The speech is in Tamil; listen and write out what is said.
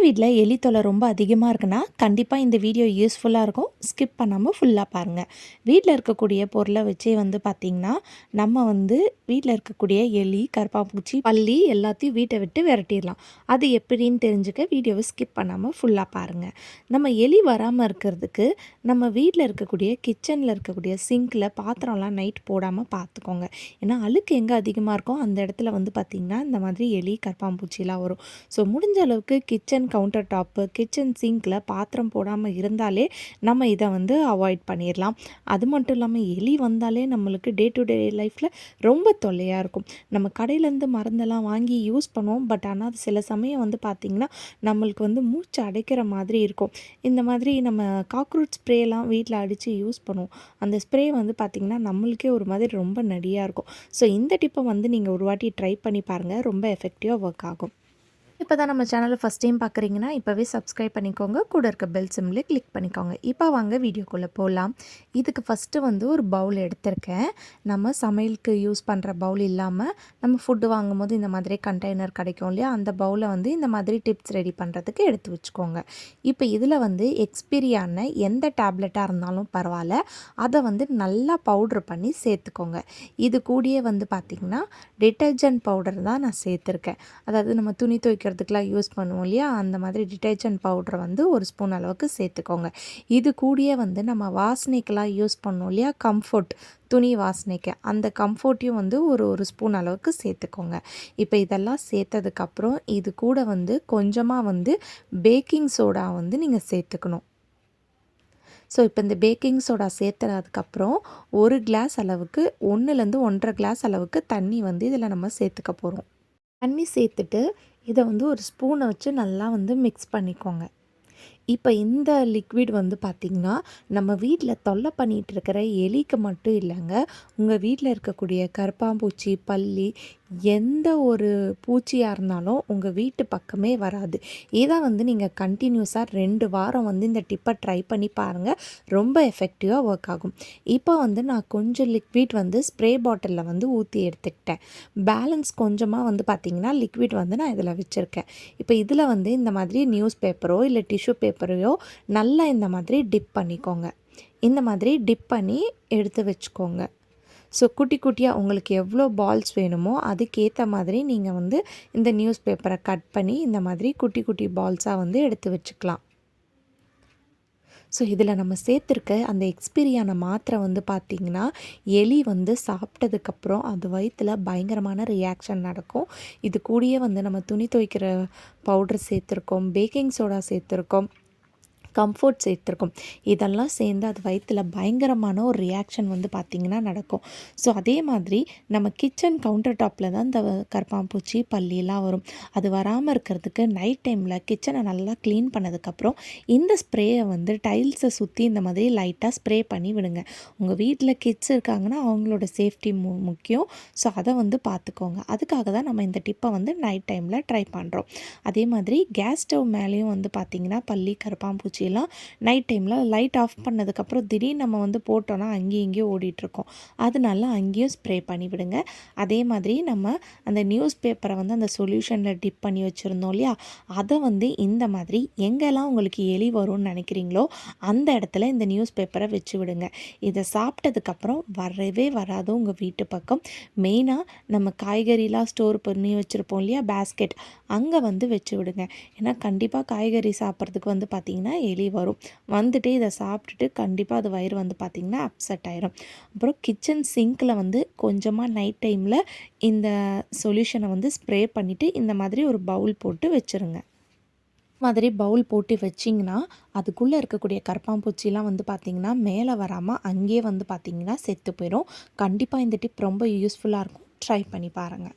உங்கள் வீட்டில் எலி தொலை ரொம்ப அதிகமாக இருக்குன்னா கண்டிப்பாக இந்த வீடியோ யூஸ்ஃபுல்லாக இருக்கும். ஸ்கிப் பண்ணாமல் ஃபுல்லாக பாருங்கள் வீட்டில் இருக்கக்கூடிய பொருளை வச்சே வந்து பார்த்திங்கன்னா நம்ம வந்து வீட்டில் இருக்கக்கூடிய எலி கருப்பாம்பூச்சி பள்ளி எல்லாத்தையும் வீட்டை விட்டு விரட்டிடலாம். அது எப்படின்னு தெரிஞ்சுக்க வீடியோவை ஸ்கிப் பண்ணாமல் ஃபுல்லாக பாருங்கள் நம்ம எலி வராமல் இருக்கிறதுக்கு நம்ம வீட்டில் இருக்கக்கூடிய கிச்சனில் இருக்கக்கூடிய சிங்கில் பாத்திரம்லாம் நைட் போடாமல் பார்த்துக்கோங்க ஏன்னா அழுக்கு எங்கே அதிகமாக இருக்கோ அந்த இடத்துல வந்து பார்த்திங்கன்னா இந்த மாதிரி எலி கருப்பாம்பூச்சிலாம் வரும். ஸோ முடிஞ்ச அளவுக்கு கிச்சன் கவுண்டர் டாப்பு கிச்சன் சிங்கில் பாத்திரம் போடாமல் இருந்தாலே நம்ம இதை வந்து அவாய்ட் பண்ணிடலாம் அது மட்டும் இல்லாமல் எலி வந்தாலே நம்மளுக்கு டே டு டே லைஃப்பில் ரொம்ப தொல்லையாக இருக்கும். நம்ம கடையிலேருந்து மருந்தெல்லாம் வாங்கி யூஸ் பண்ணுவோம். பட் ஆனால் சில சமயம் வந்து பார்த்திங்கன்னா நம்மளுக்கு வந்து மூச்சு அடைக்கிற மாதிரி இருக்கும். இந்த மாதிரி நம்ம காக்ரோச் ஸ்ப்ரேலாம் வீட்டில் அடித்து யூஸ் பண்ணுவோம். அந்த ஸ்ப்ரே வந்து பார்த்திங்கன்னா நம்மளுக்கே ஒரு மாதிரி ரொம்ப நடியாக இருக்கும். ஸோ இந்த டிப்பை வந்து நீங்கள் ஒரு வாட்டி ட்ரை பண்ணி பாருங்கள் ரொம்ப எஃபெக்டிவாக ஒர்க் ஆகும். இப்போ தான் நம்ம சேனலை ஃபஸ்ட் டைம் பார்க்குறீங்கன்னா இப்போவே சப்ஸ்கிரைப் பண்ணிக்கோங்க. கூட இருக்க பெல் சிம்மில் கிளிக் பண்ணிக்கோங்க. இப்போ வாங்க வீடியோக்குள்ளே போகலாம் இதுக்கு ஃபஸ்ட்டு வந்து ஒரு பவுல் எடுத்திருக்கேன். நம்ம சமையலுக்கு யூஸ் பண்ணுற பவுல் இல்லாமல் நம்ம ஃபுட்டு வாங்கும்போது இந்த மாதிரி கண்டெய்னர் கிடைக்கும் இல்லையா? அந்த பவுலை வந்து இந்த மாதிரி டிப்ஸ் ரெடி பண்ணுறதுக்கு எடுத்து வச்சுக்கோங்க. இப்போ இதில் வந்து எக்ஸ்பீரியான எந்த டேப்லெட்டாக இருந்தாலும் பரவாயில்ல. அதை வந்து நல்லா பவுட்ரு பண்ணி சேர்த்துக்கோங்க. இது கூடயே வந்து பார்த்திங்கன்னா டிட்டர்ஜென்ட் பவுடர் தான் நான் சேர்த்துருக்கேன். அதாவது நம்ம துணி துவைக்கிறது பண்ணுறதுக்கெலாம் யூஸ் பண்ணுவோம் இல்லையா? அந்த மாதிரி டிட்டர்ஜென்ட் பவுட்ரை வந்து ஒரு ஸ்பூன் அளவுக்கு சேர்த்துக்கோங்க. இது கூடயே வந்து நம்ம வாசனைக்கெலாம் யூஸ் பண்ணோம் இல்லையா? கம்ஃபர்ட் துணி வாசனைக்கு. அந்த கம்ஃபர்ட்டையும் வந்து ஒரு ஒரு ஸ்பூன் அளவுக்கு சேர்த்துக்கோங்க. இப்போ இதெல்லாம் சேர்த்ததுக்கப்புறம் இது கூட வந்து கொஞ்சமாக வந்து பேக்கிங் சோடா வந்து நீங்கள் சேர்த்துக்கணும். ஸோ இப்போ இந்த பேக்கிங் சோடா சேர்த்துறதுக்கப்புறம் ஒரு கிளாஸ் அளவுக்கு ஒன்றுலேருந்து ஒன்றரை கிளாஸ் அளவுக்கு தண்ணி வந்து இதில் நம்ம சேர்த்துக்க போகிறோம். தண்ணி சேர்த்துட்டு இதை வந்து ஒரு ஸ்பூனை வச்சு நல்லா வந்து மிக்ஸ் பண்ணிக்கோங்க. இப்போ இந்த லிக்விட் வந்து பார்த்திங்கன்னா நம்ம வீட்டில் தொல்லை பண்ணிகிட்டு இருக்கிற எலிக்கு மட்டும் இல்லைங்க உங்கள் வீட்டில் இருக்கக்கூடிய கருப்பாம்பூச்சி பல்லி எந்த ஒரு பூச்சியாக இருந்தாலும் உங்கள் வீட்டு பக்கமே வராது. இதை வந்து நீங்கள் கண்டினியூஸாக ரெண்டு வாரம் வந்து இந்த டிப்பை ட்ரை பண்ணி பாருங்கள் ரொம்ப எஃபெக்டிவாக ஒர்க் ஆகும். இப்போ வந்து நான் கொஞ்சம் லிக்விட் வந்து ஸ்ப்ரே பாட்டிலில் வந்து ஊற்றி எடுத்துக்கிட்டேன். பேலன்ஸ் கொஞ்சமாக வந்து பார்த்திங்கன்னா லிக்விட் வந்து நான் இதில் வச்சுருக்கேன். இப்போ இதில் வந்து இந்த மாதிரி நியூஸ் பேப்பரோ இல்லை டிஷ்யூ பேப்பரையோ நல்லா இந்த மாதிரி டிப் பண்ணிக்கோங்க. இந்த மாதிரி டிப் பண்ணி எடுத்து வச்சுக்கோங்க. ஸோ குட்டி குட்டியாக உங்களுக்கு எவ்வளோ பால்ஸ் வேணுமோ அதுக்கேற்ற மாதிரி நீங்கள் வந்து இந்த நியூஸ் பேப்பரை கட் பண்ணி இந்த மாதிரி குட்டி குட்டி பால்ஸாக வந்து எடுத்து வச்சுக்கலாம். ஸோ இதில் நம்ம சேர்த்துருக்க அந்த எக்ஸ்பீரியான மாத்திரை வந்து பார்த்திங்கன்னா எலி வந்து சாப்பிட்டதுக்கப்புறம் அது வயிற்றில் பயங்கரமான ரியாக்ஷன் நடக்கும். இது கூடயே வந்து நம்ம துணி துவைக்கிற பவுடர் சேர்த்துருக்கோம் பேக்கிங் சோடா சேர்த்துருக்கோம். கம்ஃபர்ட் சேர்த்துருக்கும். இதெல்லாம் சேர்ந்து அது வயிற்றில் பயங்கரமான ஒரு ரியாக்ஷன் வந்து பார்த்திங்கன்னா நடக்கும். ஸோ அதே மாதிரி நம்ம கிச்சன் கவுண்டர் டாப்பில் தான் இந்த கருப்பாம்பூச்சி பள்ளியெல்லாம் வரும். அது வராமல் இருக்கிறதுக்கு நைட் டைமில் கிச்சனை நல்லா க்ளீன் பண்ணதுக்கப்புறம் இந்த ஸ்ப்ரேயை வந்து டைல்ஸை சுற்றி இந்த மாதிரி லைட்டாக ஸ்ப்ரே பண்ணி விடுங்க. உங்கள் வீட்டில் கிட்ஸ் இருக்காங்கன்னா அவங்களோட சேஃப்டி மு முக்கியம். ஸோ அதை வந்து பார்த்துக்கோங்க அதுக்காக தான் நம்ம இந்த டிப்பை வந்து நைட் டைமில் ட்ரை பண்ணுறோம் அதே மாதிரி கேஸ் ஸ்டவ் மேலேயும் வந்து பார்த்திங்கன்னா பள்ளி கருப்பாம்பூச்சி பூச்சியெல்லாம் நைட் டைமில் லைட் ஆஃப் பண்ணதுக்கப்புறம் திடீர்னு நம்ம வந்து போட்டோன்னா அங்கேயும் இங்கேயும் ஓடிட்டுருக்கோம். அதனால அங்கேயும் ஸ்ப்ரே பண்ணிவிடுங்க. அதே மாதிரி நம்ம அந்த நியூஸ் பேப்பரை வந்து அந்த சொல்யூஷனில் டிப் பண்ணி வச்சுருந்தோம் இல்லையா? அதை வந்து இந்த மாதிரி எங்கெல்லாம் உங்களுக்கு எலி வரும்னு நினைக்கிறீங்களோ அந்த இடத்துல இந்த நியூஸ் பேப்பரை வச்சு விடுங்க இதை சாப்பிட்டதுக்கப்புறம் வரவே வராது உங்கள் வீட்டு பக்கம். மெயினாக நம்ம காய்கறிலாம் ஸ்டோர் பண்ணி வச்சுருப்போம் இல்லையா? பேஸ்கெட் அங்கே வந்து வச்சு விடுங்க ஏன்னா கண்டிப்பாக காய்கறி சாப்பிட்றதுக்கு வந்து பார்த்திங்கன்னா எலி வரும். வந்துட்டு இதை சாப்பிட்டுட்டு கண்டிப்பாக அது வயிறு வந்து பார்த்திங்கன்னா அப்செட் ஆயிரும். அப்புறம் கிச்சன் சிங்க்கில் வந்து கொஞ்சமாக நைட் டைமில் இந்த சொல்யூஷனை வந்து ஸ்ப்ரே பண்ணிவிட்டு இந்த மாதிரி ஒரு பவுல் போட்டு வச்சுருங்க. மாதிரி பவுல் போட்டு வச்சிங்கன்னா அதுக்குள்ளே இருக்கக்கூடிய கரப்பாம்பூச்சிலாம் வந்து பார்த்திங்கன்னா மேலே வராமல் அங்கேயே வந்து பார்த்திங்கன்னா செத்து போயிடும் கண்டிப்பாக இந்த டிப் ரொம்ப யூஸ்ஃபுல்லாக இருக்கும். ட்ரை பண்ணி பாருங்கள்